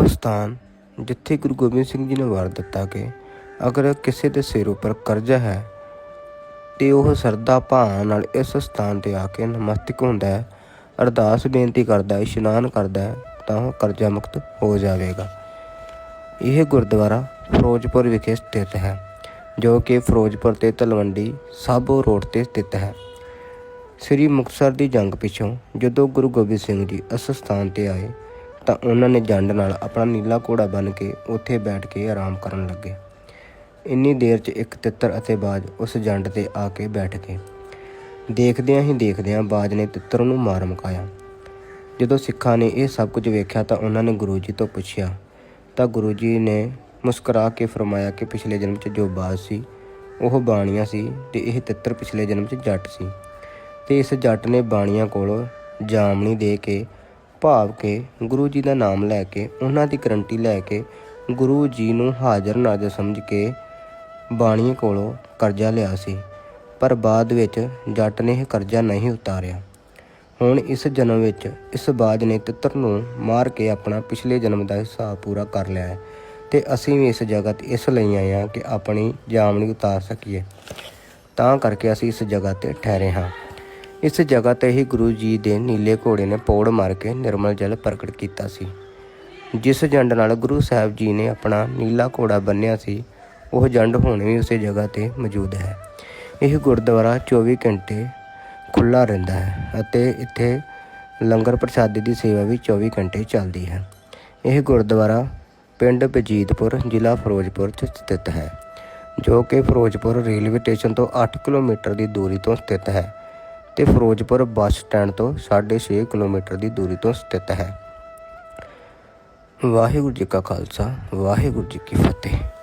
ਉਹ ਸਥਾਨ ਜਿੱਥੇ ਗੁਰੂ ਗੋਬਿੰਦ ਸਿੰਘ ਜੀ ਨੇ ਵਾਰ ਦਿੱਤਾ ਕਿ ਅਗਰ ਕਿਸੇ ਦੇ ਸਿਰ ਉੱਪਰ ਕਰਜ਼ਾ ਹੈ ਤੇ ਉਹ ਸਰਦਾ ਭਾਵ ਨਾਲ ਇਸ ਸਥਾਨ ਤੇ ਆ ਕੇ ਨਮਸਤਕ ਹੁੰਦਾ ਹੈ, ਅਰਦਾਸ ਬੇਨਤੀ ਕਰਦਾ ਹੈ ਇਸ਼ਨਾਨ ਕਰਦਾ ਹੈ, ਤਾਂ ਉਹ ਕਰਜ਼ਾ ਮੁਕਤ ਹੋ ਜਾਵੇਗਾ। ਇਹ ਗੁਰਦੁਆਰਾ ਫਿਰੋਜ਼ਪੁਰ ਵਿਖੇ ਸਥਿਤ ਹੈ, ਜੋ ਕਿ ਫਿਰੋਜ਼ਪੁਰ ਤੇ ਤਲਵੰਡੀ ਸਾਬੋ ਰੋਡ ਤੇ ਸਥਿਤ ਹੈ। ਸ੍ਰੀ ਮੁਕਤਸਰ ਦੀ ਜੰਗ ਪਿਛੋਂ ਜਦੋਂ ਗੁਰੂ ਗੋਬਿੰਦ ਸਿੰਘ ਜੀ ਇਸ ਸਥਾਨ ਤੇ ਆਏ ਤਾਂ ਉਹਨਾਂ ਨੇ ਜੰਡ ਨਾਲ ਆਪਣਾ ਨੀਲਾ ਘੋੜਾ ਬੰਨ ਕੇ ਉੱਥੇ ਬੈਠ ਕੇ ਆਰਾਮ ਕਰਨ ਲੱਗੇ। ਇੰਨੀ ਦੇਰ 'ਚ ਇੱਕ ਤਿੱਤਰ ਅਤੇ ਬਾਜ ਉਸ ਜੰਡ ਤੇ ਆ ਕੇ ਬੈਠ ਗਏ। ਦੇਖਦਿਆਂ ਹੀ ਦੇਖਦਿਆਂ ਬਾਜ ਨੇ ਤਿੱਤਰ ਨੂੰ ਮਾਰ ਮੁਕਾਇਆ। ਜਦੋਂ ਸਿੱਖਾਂ ਨੇ ਇਹ ਸਭ ਕੁਝ ਵੇਖਿਆ ਤਾਂ ਉਹਨਾਂ ਨੇ ਗੁਰੂ ਜੀ ਤੋਂ ਪੁੱਛਿਆ, ਤਾਂ ਗੁਰੂ ਜੀ ਨੇ ਮੁਸਕਰਾ ਕੇ ਫਰਮਾਇਆ ਕਿ ਪਿਛਲੇ ਜਨਮ 'ਚ ਜੋ ਬਾਜ ਸੀ, ਉਹ ਬਾਣੀਆਂ ਸੀ ਤੇ ਇਹ ਤਿੱਤਰ ਪਿਛਲੇ ਜਨਮ 'ਚ ਜੱਟ ਸੀ। ਤੇ ਇਸ ਜੱਟ ਨੇ ਬਾਣੀਆਂ ਕੋਲੋਂ ਜਾਮਣੀ ਦੇ ਕੇ ਭਾਵ ਕੇ ਗੁਰੂ ਜੀ ਦਾ ਨਾਮ ਲੈ ਕੇ, ਉਹਨਾਂ ਦੀ ਗਰੰਟੀ ਲੈ ਕੇ ਗੁਰੂ ਜੀ ਨੂੰ ਹਾਜ਼ਰ ਨਾਜ਼ਰ ਸਮਝ ਕੇ ਬਾਣੀ ਕੋਲੋਂ ਕਰਜ਼ਾ ਲਿਆ ਸੀ, ਪਰ ਬਾਅਦ ਵਿੱਚ ਜੱਟ ਨੇ ਇਹ ਕਰਜ਼ਾ ਨਹੀਂ ਉਤਾਰਿਆ। ਹੁਣ ਇਸ ਜਨਮ ਵਿੱਚ ਇਸ ਬਾਜ ਨੇ ਤਿੱਤਰ ਨੂੰ ਮਾਰ ਕੇ ਆਪਣਾ ਪਿਛਲੇ ਜਨਮ ਦਾ ਹਿਸਾਬ ਪੂਰਾ ਕਰ ਲਿਆ ਹੈ ਤੇ ਅਸੀਂ ਵੀ ਇਸ ਜਗ੍ਹਾ ਤੇ ਇਸ ਲਈ ਆਏ ਹਾਂ ਕਿ ਆਪਣੀ ਜਾਮਣੀ ਉਤਾਰ ਸਕੀਏ। ਤਾਂ ਕਰਕੇ ਅਸੀਂ ਇਸ ਜਗ੍ਹਾ ਤੇ ਠਹਿਰੇ ਹਾਂ। ਇਸ ਜਗ੍ਹਾ ਤੇ ਹੀ ਗੁਰੂ ਜੀ ਦੇ ਨੀਲੇ ਘੋੜੇ ਨੇ ਪੌੜ ਮਾਰ ਕੇ ਨਿਰਮਲ ਜਲ ਪ੍ਰਗਟ ਕੀਤਾ ਸੀ। ਜਿਸ ਜੰਡ ਨਾਲ ਗੁਰੂ ਸਾਹਿਬ ਜੀ ਨੇ ਆਪਣਾ ਨੀਲਾ ਘੋੜਾ ਬੰਨਿਆ ਸੀ, ਉਹ ਜੰਡ ਹੁਣ ਵੀ ਉਸੇ ਜਗ੍ਹਾ ਤੇ ਮੌਜੂਦ ਹੈ। ਇਹ ਗੁਰਦੁਆਰਾ 24 ਘੰਟੇ ਖੁੱਲਾ ਰਹਿੰਦਾ ਹੈ ਅਤੇ ਇੱਥੇ ਲੰਗਰ ਪ੍ਰਸ਼ਾਦੀ ਦੀ ਸੇਵਾ ਵੀ 24 ਘੰਟੇ ਚੱਲਦੀ ਹੈ। ਇਹ ਗੁਰਦੁਆਰਾ ਪਿੰਡ ਬਜੀਤਪੁਰ ਜ਼ਿਲ੍ਹਾ ਫਿਰੋਜ਼ਪੁਰ 'ਚ ਸਥਿਤ ਹੈ, ਜੋ ਕਿ ਫਿਰੋਜ਼ਪੁਰ ਰੇਲਵੇ ਸਟੇਸ਼ਨ ਤੋਂ 8 ਕਿਲੋਮੀਟਰ ਦੀ ਦੂਰੀ ਤੋਂ ਸਥਿਤ ਹੈ। ਤੇ ਫਿਰੋਜ਼ਪੁਰ ਬੱਸ ਸਟੈਂਡ ਤੋਂ 6.5 ਕਿਲੋਮੀਟਰ ਦੀ ਦੂਰੀ ਤੋਂ ਸਥਿਤ ਹੈ। ਵਾਹਿਗੁਰੂ ਜੀ ਕਾ ਖਾਲਸਾ, ਵਾਹਿਗੁਰੂ ਜੀ ਕੀ ਫਤਿਹ।